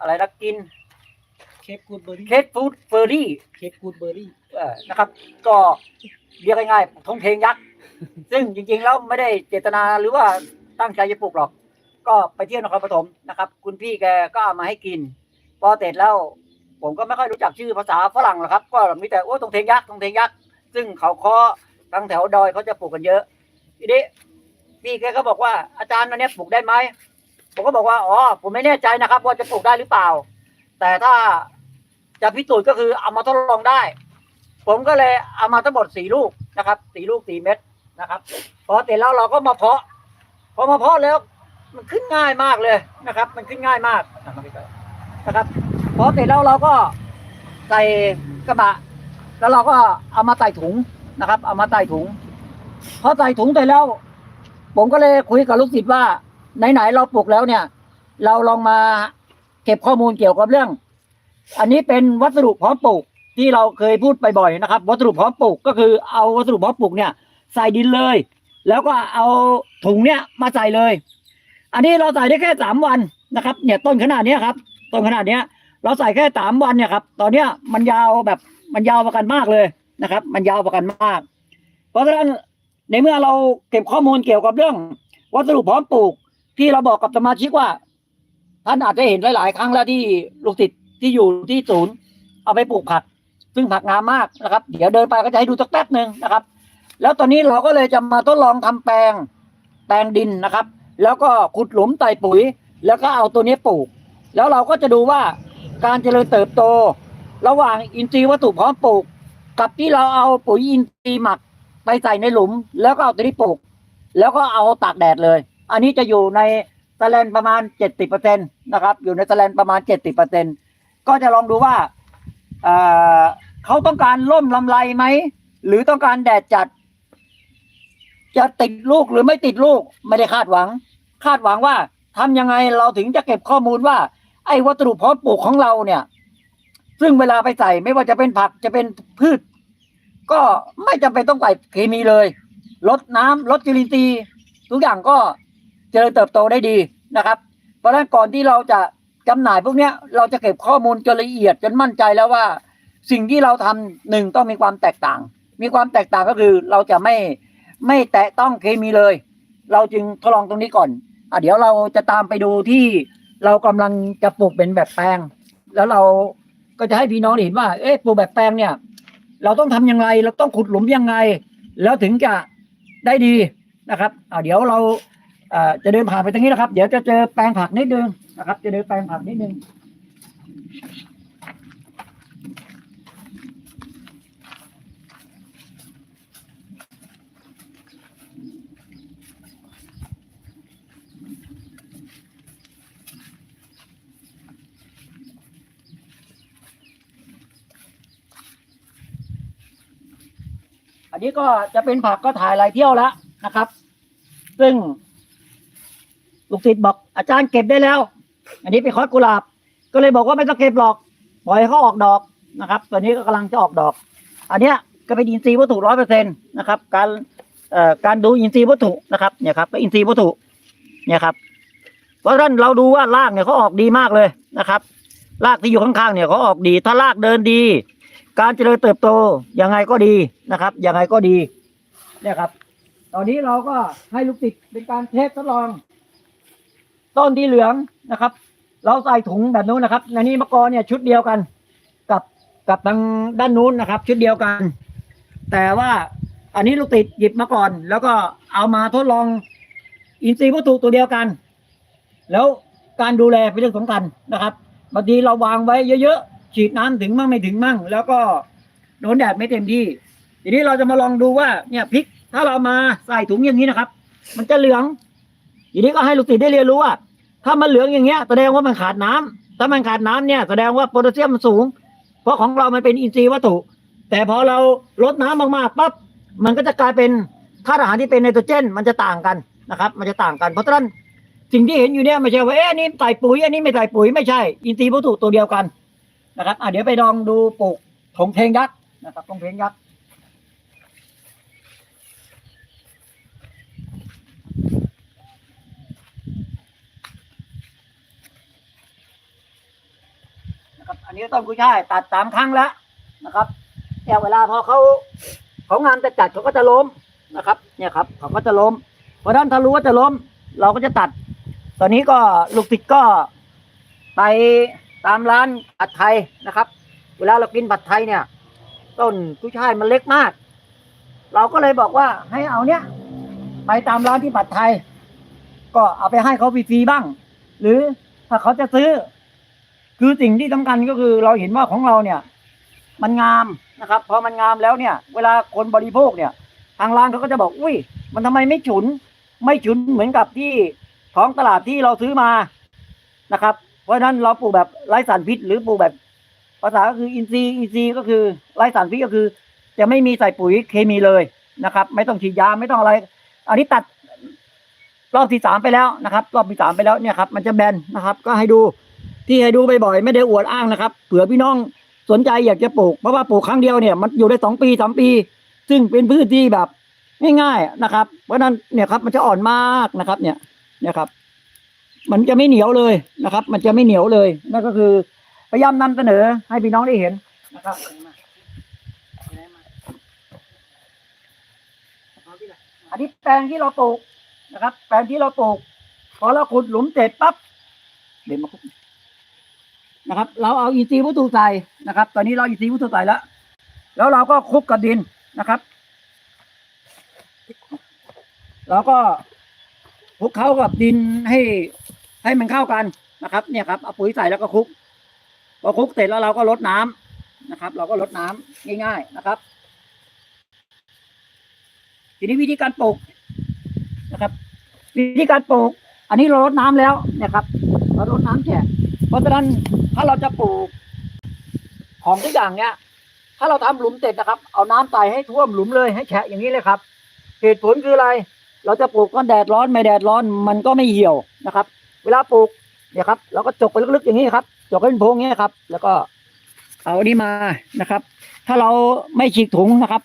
อะไรนะกินเคปกูดเบอร์รี่เคสฟูดเฟอร์รี่เคปกูดเบอร์รี่เอ่อนะครับ ก็เรียกง่ายๆทงเพลงยักษ์ ซึ่งจริงๆแล้วไม่ได้เจตนาหรือว่าตั้งใจจะปลูกหรอก ก็ไปเที่ยวนครปฐมนะครับ คุณพี่แกก็เอามาให้กิน พอเสร็จแล้ว ผมก็ไม่ค่อยรู้จักชื่อภาษาฝรั่งหรอกครับ ก็มีแต่โอ้ทงเพลงยักษ์ทงเพลงยักษ์ ซึ่งเขาเคาะทางแถวดอยเขาจะปลูกกันเยอะทีนี้พี่แกก็บอกว่าอาจารย์อันเนี้ยปลูกได้ไหม ผมก็บอกว่าอ๋อผมไม่แน่ใจนะครับว่าจะปลูกได้หรือเปล่า แต่ถ้าจะพิสูจน์ก็คือเอามาทดลองได้ ผมก็เลยเอามาทั้งหมดสี่ลูกนะครับสี่ลูกสี่เม็ดนะครับ พอเสร็จแล้วเราก็มาเพาะ พอมาเพาะแล้ว มันขึ้นง่ายมากเลยนะครับ มันขึ้นง่ายมากนะครับ พอเสร็จแล้วเราก็ใส่กระบะ แล้วเราก็เอามาใส่ถุงนะครับ เอามาใส่ถุงพอใส่ถุงเสร็จแล้ว ผมก็เลยคุยกับลูกศิษย์ว่า ไหนๆเราปลูกแล้วเนี่ย เราลองมาเก็บข้อมูลเกี่ยวกับเรื่อง อันนี้เป็นวัสดุพร้อมปลูกที่เราเคยพูดไปบ่อยนะครับ วัสดุพร้อมปลูกก็คือเอาวัสดุพร้อมปลูกเนี่ยใส่ดินเลย แล้วก็เอาถุงเนี่ยมาใส่เลย อันนี้เราใส่ได้แค่สามวันนะครับ เนี่ยต้นขนาดนี้ครับต้นขนาดเนี้ยเราใส่แค่สามวันเนี่ยครับ ตอนเนี้ยมันยาวแบบมันยาวประกันมากเลยนะครับ มันยาวประกันมาก เพราะฉะนั้นในเมื่อเราเก็บข้อมูลเกี่ยวกับเรื่อง วัสดุพร้อมปลูก ที่เราบอกกับสมาชิกว่า ท่านอาจจะเห็นหลาย ๆ ครั้งแล้วที่ลูกศิษย์ที่อยู่ที่ศูนย์ เอาไปปลูกผัก ซึ่งผักงามมากนะครับ เดี๋ยวเดินไปก็จะให้ดูสักแป๊บหนึ่งนะครับ แล้วตอนนี้เราก็เลยจะมาทดลองทำแปลงแปลงดินนะครับ แล้วก็ขุดหลุมใส่ปุ๋ย แล้วก็เอาตัวนี้ปลูก แล้วเราก็จะดูว่าการเจริญเติบโต ระหว่างอินทรีย์วัตถุพร้อมปลูก กับที่เราเอาปุ๋ยอินทรีย์หมักไปใส่ในหลุม แล้วก็เอาตัวนี้ปลูก แล้วก็เอาตากแดดเลย อันนี้จะอยู่ในสแลนประมาณเจ็ดสิบเปอร์เซ็นตนะครับ อยู่ในสแลนประมาณเจ็ดสิบเปอร์เซ็นก็จะลองดูว่าเขาต้องการร่มลำไรไหม หรือต้องการแดดจัด จะติดลูกหรือไม่ติดลูกไม่ได้คาดหวัง คาดหวังว่าทำยังไงเราถึงจะเก็บข้อมูลว่า ไอ้วัสดุเพาะปลูกของเราเนี่ย ซึ่งเวลาไปใส่ไม่ว่าจะเป็นผักจะเป็นพืช ก็ไม่จำเป็นต้องใส่เคมีเลยลดน้ำลดจุลินทรีย์ทุกอย่างก็ เจริญเติบโตได้ดีนะครับ เพราะฉะนั้นก่อนที่เราจะจำหน่ายพวกเนี้ยเราจะเก็บข้อมูลจนละเอียดจนมั่นใจแล้วว่า สิ่งที่เราทำหนึ่งต้องมีความแตกต่าง มีความแตกต่างก็คือเราจะไม่ไม่แตะต้องเคมีเลย เราจึงทดลองตรงนี้ก่อนอะเดี๋ยวเราจะตามไปดูที่เรากำลังจะปลูกเป็นแบบแปลง แล้วเราก็จะให้พี่น้องเห็นว่า เอ๊ะปลูกแบบแปลงเนี่ย เราต้องทำยังไง เราต้องขุดหลุมยังไง แล้วถึงจะได้ดีนะครับอ่าเดี๋ยวเรา จะเดินผ่านไปตรงนี้นะครับ เดี๋ยวจะเจอแปลงผักนิดนึงนะครับ จะเดินแปลงผักนิดนึงอันนี้ก็จะเป็นผักก็ถ่ายลายเที่ยวแล้วนะครับ ซึ่ง ลูกศิษย์บอกอาจารย์เก็บได้แล้ว อันนี้เป็นคอสกุหลาบ ก็เลยบอกว่าไม่ต้องเก็บหรอก ปล่อยให้เขาออกดอกนะครับตัวนี้ก็กำลังจะออกดอก อันเนี้ยก็เป็นอินทรีย์วัตถุร้อยเปอร์เซ็นต์นะครับ การเอ่อการดูอินทรีย์วัตถุนะครับ เนี่ยครับเป็อินทรีย์วัตถุ เนี่ยครับ เพราะฉะนั้นเราดูว่ารากเนี่ยเขาออกดีมากเลยนะครับ รากที่อยู่ข้างๆเนี่ยเขาออกดี ถ้ารากเดินดี การเจริญเติบโตยังไงก็ดีนะครับ ยังไงก็ดี เนี่ยครับ ตอนนี้เราก็ให้ลูกติดเป็นการเทสทดลอง ต้นที่เหลืองนะครับ เราใส่ถุงแบบนู้นนะครับในนี้มะกอเนี่ยชุดเดียวกัน กับกับทางด้านนู้นนะครับ ชุดเดียวกัน แต่ว่าอันนี้ลูกติดหยิบมาก่อน แล้วก็เอามาทดลองอินทรีย์วัตถุตัวเดียวกัน แล้วการดูแลเป็นเรื่องสำคัญนะครับบางทีเราวางไว้เยอะๆฉีดน้ำถึงมั่งไม่ถึงมั่ง แล้วก็โดนแดดไม่เต็มที่ ทีนี้เราจะมาลองดูว่าเนี่ยพริกถ้าเรามาใส่ถุงอย่างนี้นะครับ มันจะเหลือง ทีนี้ก็ให้ลูกศิษย์ได้เรียนรู้ว่า ถ้ามันเหลืองอย่างเงี้ยแสดงว่ามันขาดน้ำถ้ามันขาดน้ำเนี่ยแสดงว่าโพแทสเซียมมันสูง เพราะของเรามันเป็นอินทรีย์วัตถุ แต่พอเราลดน้ำมากๆปั๊บมันก็จะกลายเป็นธาตุอาหารที่เป็นไนโตรเจน มันจะต่างกันนะครับ มันจะต่างกัน เพราะฉะนั้นสิ่งที่เห็นอยู่เนี่ยไม่ใช่ว่าเอ๊ะอันนี้ใส่ปุ๋ยอันนี้ไม่ใส่ปุ๋ยไม่ใช่ อินทรีย์วัตถุตัวเดียวกันนะครับอะเดี๋ยวไปลองดูปลูกถงเพลงยักษ์นะครับถงเพลงยักษ์ อันนี้ต้นกุ้ยช่ายตัดสามครั้งแล้วนะครับเนี่ยเวลาพอเขาเขางานจะจัดเขาก็จะล้มนะครับ เนี่ยครับเขาก็จะล้ม เพราะฉะนั้นถ้ารู้ว่าจะล้ม เราก็จะตัด ตอนนี้ก็ลูกศิษย์ก็ไปตามร้านผัดไทยนะครับ เวลาเรากินผัดไทยเนี่ย ต้นกุ้ยช่ายมันเล็กมาก เราก็เลยบอกว่าให้เอาเนี้ยไปตามร้านที่ผัดไทย ก็เอาไปให้เขาฟรีๆบ้าง หรือถ้าเขาจะซื้อ คือสิ่งที่สำคัญก็คือเราเห็นว่าของเราเนี่ยมันงามนะครับพอมันงามแล้วเนี่ย เวลาคนบริโภคเนี่ยทางร้านเขาก็จะบอกอุ้ย มันทำไมไม่ฉุน ไม่ฉุนเหมือนกับที่ท้องตลาดที่เราซื้อมานะครับ เพราะฉะนั้นเราปลูกแบบไร้สารพิษ หรือปลูกแบบภาษาก็คืออินทรีย์อินทรีย์ก็คือไร้สารพิษก็คือ จะไม่มีใส่ปุ๋ยเคมีเลยนะครับ ไม่ต้องฉีดยาไม่ต้องอะไร อันนี้ตัดรอบที่สามไปแล้วนะครับ รอบที่สามไปแล้วเนี่ยครับ มันจะแบนนะครับ ก็ให้ดู ที่ให้ดูบ่อยๆไม่ได้อวดอ้างนะครับเผื่อพี่น้องสนใจอยากจะปลูกเพราะว่าปลูกครั้งเดียวเนี่ยมันอยู่ได้สองปีสามปี ซึ่งเป็นพืชที่แบบง่ายๆนะครับ เพราะฉะนั้นเนี่ยครับมันจะอ่อนมากนะครับ เนี่ยเนี่ยครับ มันจะไม่เหนียวเลยนะครับ มันจะไม่เหนียวเลยนั่นก็คือพยายามนำเสนอให้พี่น้องได้เห็นนะครับอันนี้แปลงที่เราปลูกนะครับ แปลงที่เราปลูกพอเราขุดหลุมเสร็จปั๊บเดี๋ยวมาคุก นะครับ เราเอาอินทรีย์วัตถุใส่นะครับ ตอนนี้เราอินทรีย์วัตถุใส่แล้ว แล้วเราก็คลุกกับดินนะครับเราก็คลุกเข้ากับดินให้ให้มันเข้ากันนะครับ เนี่ยครับเอาปุ๋ยใส่แล้วก็คลุกพอคลุกเสร็จแล้วเราก็ลดน้ำนะครับ เราก็ลดน้ำง่ายๆนะครับ ทีนี้วิธีการปลูกนะครับ วิธีการปลูก อันนี้เราลดน้ำแล้วเนี่ยครับเราลดน้ำแฉะ เพราะฉะนั้นถ้าเราจะปลูก ของทุกอย่างเนี้ยถ้าเราทำหลุมเสร็จนะครับ เอาน้ำใส่ให้ท่วมหลุมเลยให้แฉะอย่างนี้เลยครับ เหตุผลคืออะไร เราจะปลูกก็แดดร้อนไม่แดดร้อนมันก็ไม่เหี่ยวนะครับ เวลาปลูกเนี่ยครับ เราก็จกไปลึกๆอย่างนี้ครับจกให้เป็นโพรงอย่างนี้ครับ แล้วก็เอาอันนี้มานะครับ ถ้าเราไม่ฉีกถุงนะครับ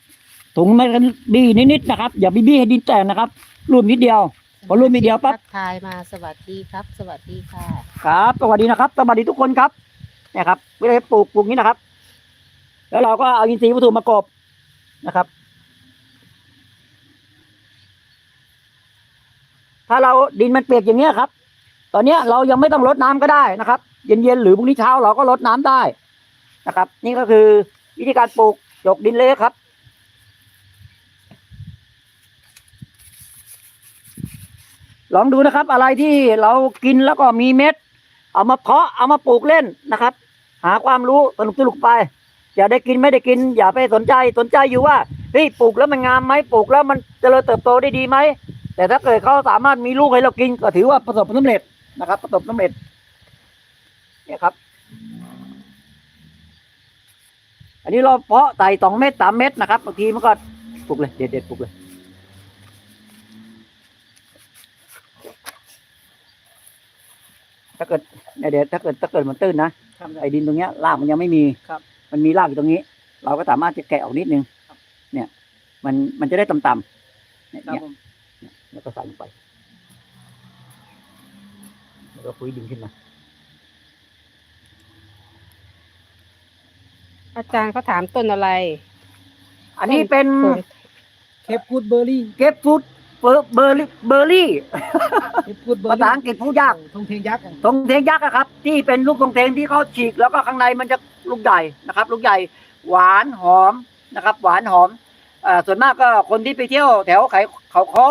ถุงไม่กันบี้นิดๆนะครับ อย่าบี้บี้ให้ดินแตกนะครับรูปนิดเดียว พอรูปนิดเดียวปั๊บทักทายมาสวัสดีครับ สวัสดีค่ะ ครับสวัสดีนะครับสวัสดีทุกคนครับเนี่ยครับเวลาปลูกปลูกนี้นะครับ แล้วเราก็เอาอินทรีย์วัตถุมากบนะครับ ถ้าเราดินมันเปียกอย่างเนี้ยครับ ตอนเนี้ยเรายังไม่ต้องรดน้ำก็ได้นะครับ เย็นๆหรือพรุ่งนี้เช้าเราก็รดน้ำได้นะครับ นี่ก็คือวิธีการปลูกจกดินเละครับ ลองดูนะครับ อะไรที่เรากินแล้วก็มีเม็ด เอามาเพาะเอามาปลูกเล่นนะครับ หาความรู้สนุกสนุกไป อย่าได้กินไม่ได้กิน อย่าไปสนใจสนใจอยู่ว่าเฮ้ยปลูกแล้วมันงามไหมปลูกแล้วมันจเจริญเติบโตได้ดีไหมแต่ถ้าเกิดเขาสามารถมีลูกให้เรากินก็ถือว่าประสบความสำเร็จนะครับ ประสบความสำเร็จเนี่ยครับ อันนี้เราเพาะไต่สองเม็ดสามเม็ดนะครับบางทีมันก็ปลูกเลยเด็ดเด็ดปลูกเลย ถ้าเกิดเนี่ยเดี๋ยวถ้าเกิดถ้าเกิดมันตื้นนะครับไอ้ดินตรงเนี้ยรากมันยังไม่มีครับ มันมีรากอยู่ตรงนี้ เราก็สามารถจะแกะออกนิดนึงครับเนี่ย มันมันจะได้ต่ำๆเนี่ยครับเนี่ยผมแล้วก็ใส่ลงไป แล้วก็พุ้ยดินขึ้นมา อาจารย์เขาถามต้นอะไร อันนี้เป็นเคปกูดเบอร์รี่ เก็บฟูด เบอร์เบอร์รี่เบอร์รี่เคปกูดเบอร์ภารี่ษาอังกฤษพูดยาก ทงเทงยักษ์อะตรงเทงยักษ์อะครับ ที่เป็นลูกตรงเทงที่เขาฉีกแล้วก็ข้างในมันจะลูกใหญ่นะครับ ลูกใหญ่หวานหอมนะครับ หวานหอมเอ่อส่วนมากก็คนที่ไปเที่ยวแถวไขเขาค้อ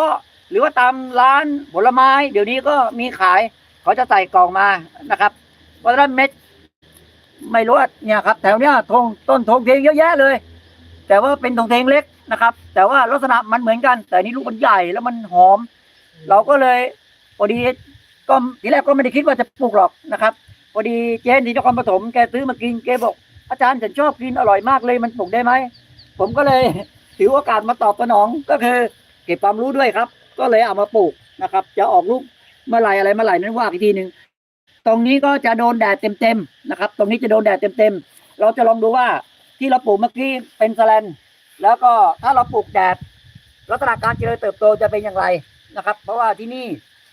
หรือว่าตามร้านผลไม้ เดี๋ยวนี้ก็มีขาย เขาจะใส่กล่องมานะครับเพราะฉะนั้นเม็ด ไม่รู้ว่าเนี่ยครับ แถวเนี้ยทงต้นทงเทงเยอะแยะเลย แต่ว่าเป็นทงเทงเล็ก นะครับ แต่ว่าลักษณะมันเหมือนกัน แต่อันนี่ลูกมันใหญ่แล้วมันหอม เราก็เลยพอดีก็ทีแรกก็ไม่ได้คิดว่าจะปลูกหรอกนะครับพอดีเจนที่นครปฐมแกซื้อมากินแกบอกอาจารย์ฉันชอบกินอร่อยมากเลยมันปลูกได้ไหมผมก็เลยถือโอกาสมาตอบสนองก็คือ เก็บความรู้ด้วยครับ ก็เลยเอามาปลูกนะครับ จะออกลูกเมื่อไหรอะไรเมื่อไหร่นั้นว่าอีกทีหนึ่งตรงนี้ก็จะโดนแดดเต็มๆนะครับ ตรงนี้จะโดนแดดเต็มๆเราจะลองดูว่าที่เราปลูกเมื่อกี้เป็นสแลน แล้วก็ถ้าเราปลูกแดดลักษณะการเจริญเติบโตจะเป็นอย่างไรนะครับ เพราะว่าที่นี่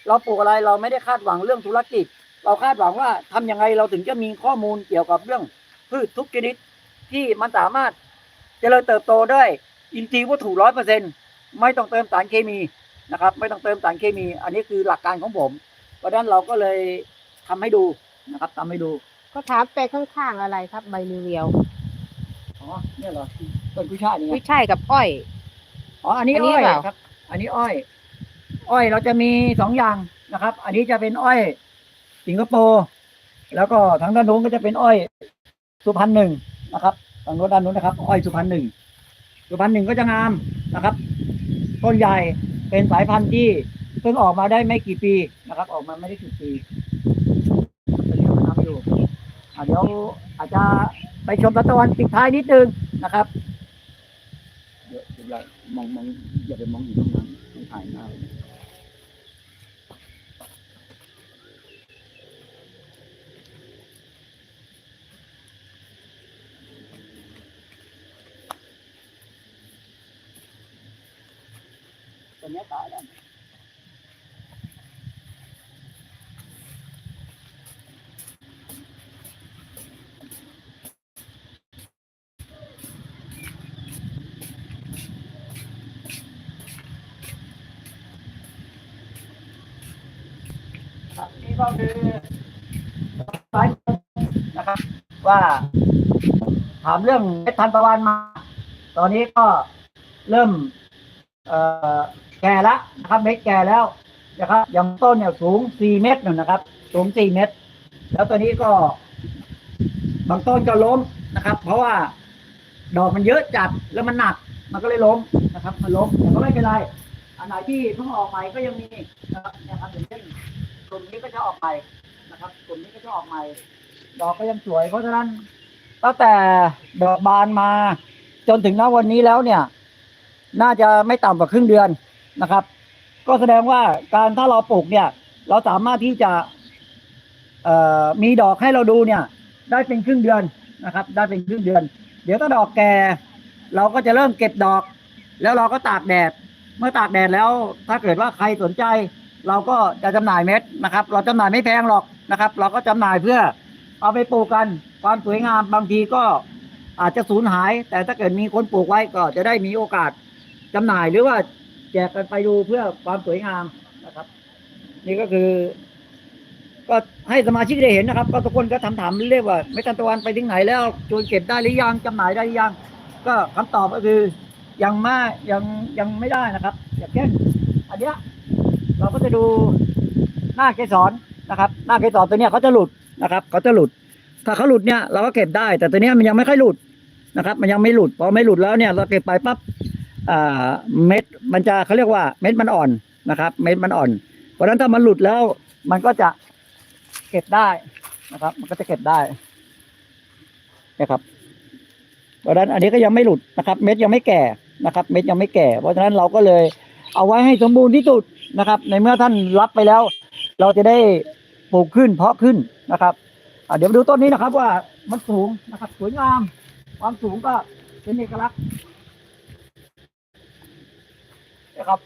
เราปลูกอะไรเราไม่ได้คาดหวังเรื่องธุรกิจ เราคาดหวังว่าทำยังไงเราถึงจะมีข้อมูลเกี่ยวกับเรื่องพืชทุกชนิดที่มันสามารถเจริญเติบโตได้อินทรีย์วัตถุร้อยเปอร์เซ็นไม่ต้องเติมสารเคมีนะครับ ไม่ต้องเติมสารเคมี อันนี้คือหลักการของผม เพราะฉะนั้นเราก็เลยทำให้ดูนะครับทำให้ดูก็ถามไปข้างๆอะไรครับใบนิวเวียวอ๋อเนี่ยเหรอ ต้นกุยช่ายนี่ไงไม่ใช่กับอ้อย อ๋ออันนี้อันนี้อ้อยเปล่า ครับ อันนี้อ้อย อ้อยเราจะมีสองอย่างนะครับ อันนี้จะเป็นอ้อยสิงคโปร์แล้วก็ทางด้านโน้นก็จะเป็นอ้อย สุพรรณหนึ่งนะครับทางโน้นด้านโน้นนะครับ อ้อยสุพรรณหนึ่งสุพรรณหนึ่งก็จะงามนะครับ ต้นใหญ่เป็นสายพันธุ์ที่เพิ่งออกมาได้ไม่กี่ปีนะครับ ออกมาไม่ได้กี่ปีตอนนี้เราทำอยู่อะเดี๋ยวอาจจะไปชมตะวันปิดท้ายนิดนึงนะครับเดี๋ยว อย่ามองมองอย่าไปมองอยู่ตรงนั้นต้องถ่ายหน้าไว้ตัวเนี้ยตายแล้วครับนี่ก็คือสายนะครับ ว่า ถามเรื่องเม็ดทันตะวันมา ตอนนี้ก็เริ่มแก่แล้วนะครับเม็ดแก่แล้วนะครับอย่างต้นเนี่ยสูง4เมตรนึ่นะครับ สูง4เมตร แล้วตัวนี้ก็บางต้นก็ล้มนะครับ เพราะว่าดอกมันเยอะจัดแล้วมันหนัก มันก็เลยล้มนะครับ มันล้มแต่ก็ไม่เป็นไรอันไหนที่เพิ่งออกใหม่ก็ยังมีนะครับเนี่ยครับอย่างเช่นกลุ่มนี้ก็จะออกใหม่นะครับกลุ่มนี้ก็จะออกใหม่ ดอกก็ยังสวย เพราะฉะนั้นตั้งแต่ดอกบานมา จนถึงณวันนี้แล้วเนี่ย น่าจะไม่ต่ำกว่าครึ่งเดือนนะครับ ก็แสดงว่าการถ้าเราปลูกเนี่ย เราสามารถที่จะมีดอกให้เราดูเนี่ย ได้เป็นครึ่งเดือนนะครับ ได้เป็นครึ่งเดือน เดี๋ยวถ้าดอกแก่เราก็จะเริ่มเก็บดอก แล้วเราก็ตากแดด เมื่อตากแดดแล้ว ถ้าเกิดว่าใครสนใจ เราก็จะจำหน่ายเม็ดนะครับ เราจำหน่ายไม่แพงหรอกนะครับ เราก็จำหน่ายเพื่อ เอาไปปลูกกัน ความสวยงามบางทีก็อาจจะสูญหาย แต่ถ้าเกิดมีคนปลูกไว้ก็จะได้มีโอกาสจำหน่ายหรือว่าแจกกันไปดูเพื่อความสวยงามนะครับ นี่ก็คือ ก็ให้สมาชิกได้เห็นนะครับ ก็ทุกคนก็ถามถามเรียกว่า ไม่ตันตะวันไปถึงไหนแล้วจนเก็บได้หรือยังจำหน่ายได้หรือยัง ก็คำตอบก็คือยังไม่ยังยังไม่ได้นะครับ อย่างเช่นอันเนี้ยเราก็จะดูหน้าเกสร นะครับหน้าเกสรตัวเนี้ยเขาจะหลุดนะครับเขาจะหลุด ถ้าเขาหลุดเนี่ยเราก็เก็บได้ แต่ตัวเนี้ยมันยังไม่ค่อยหลุดนะครับ มันยังไม่หลุดพอไม่หลุดแล้วเนี่ย เราเก็บไปปั๊บอ่าเม็ดมันจะเขาเรียกว่าเม็ดมันอ่อนนะครับ เม็ดมันอ่อน เพราะฉะนั้นถ้ามันหลุดแล้วมันก็จะเก็บได้นะครับ มันก็จะเก็บได้นะครับเพราะฉะนั้นอันนี้ก็ยังไม่หลุดนะครับ เม็ดยังไม่แก่นะครับ เม็ดยังไม่แก่ เพราะฉะนั้นเราก็เลยเอาไว้ให้สมบูรณ์ที่สุดนะครับ ในเมื่อท่านรับไปแล้ว เราจะได้ ปลูกขึ้นเพาะขึ้นนะครับเดี๋ยวมาดูต้นนี้นะครับว่ามันสูงนะครับสวยงาม ความสูงก็เป็นเอกลักษณ์นะครับ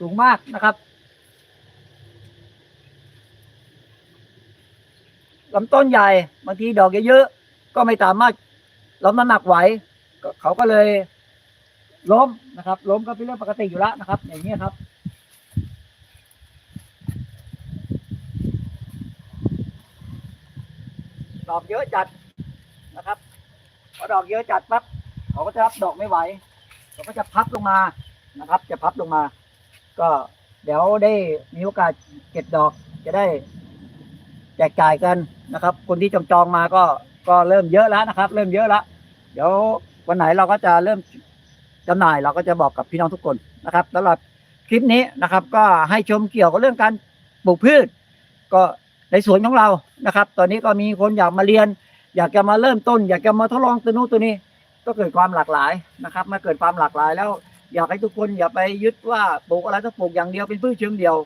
สูงมากนะครับลำต้นใหญ่บางทีดอกเยอะๆก็ไม่สามารถรับน้ำหนักไหวเขาก็เลยล้มนะครับ ล้มก็เป็นเรื่องปกติอยู่แล้วนะครับ อย่างนี้ครับ ดอกเยอะจัดนะครับพอดอกเยอะจัดปั๊บเขาก็จะรับดอกไม่ไหวเขาก็จะพับลงมานะครับ จะพับลงมา ก็เดี๋ยวได้มีโอกาสเก็บดอกจะได้แจกจ่ายกันนะครับ คนที่จองจองมาก็ก็เริ่มเยอะแล้วนะครับ เริ่มเยอะแล้วเดี๋ยววันไหนเราก็จะเริ่มจำหน่ายเราก็จะบอกกับพี่น้องทุกคนนะครับสำหรับคลิปนี้นะครับ ก็ให้ชมเกี่ยวกับเรื่องการปลูกพืช ก็ ในสวนของเรานะครับ ตอนนี้ก็มีคนอยากมาเรียน อยากจะมาเริ่มต้น อยากจะมาทดลองตัวนู้นตัวนี้ ก็เกิดความหลากหลายนะครับเมื่อเกิดความหลากหลาย แล้วอยากให้ทุกคนอย่าไปยึดว่าปลูกอะไรต้องปลูกอย่างเดียวเป็นพืชเชิงเดียว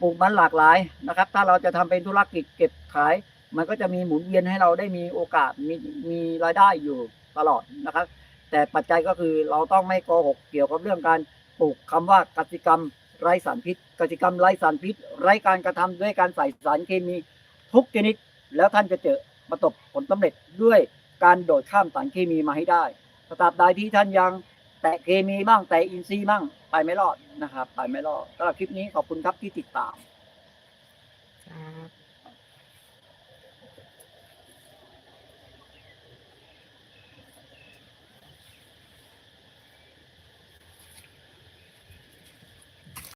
ปลูกมันหลากหลายนะครับ ถ้าเราจะทำเป็นธุรกิจเก็บขาย มันก็จะมีหมุนเวียนให้เราได้มีโอกาสมีมีรายได้อยู่ตลอดนะครับ แต่ปัจจัยก็คือเราต้องไม่โกหกเกี่ยวกับเรื่องการปลูกคำว่ากสิกรรม ไร้สารพิษกสิกรรมไร้สารพิษ ไร้การกระทำด้วยการใส่สารเคมีทุกชนิด แล้วท่านจะเจอประสบผลสำเร็จด้วยการโดดข้ามสารเคมีมาให้ได้สตราบใดที่ท่านยังแตะเคมีบ้างแตะอินทรีย์บ้างไปไม่รอดนะครับ ไปไม่รอดสำหรับคลิปนี้ขอบคุณครับที่ติดตามครับ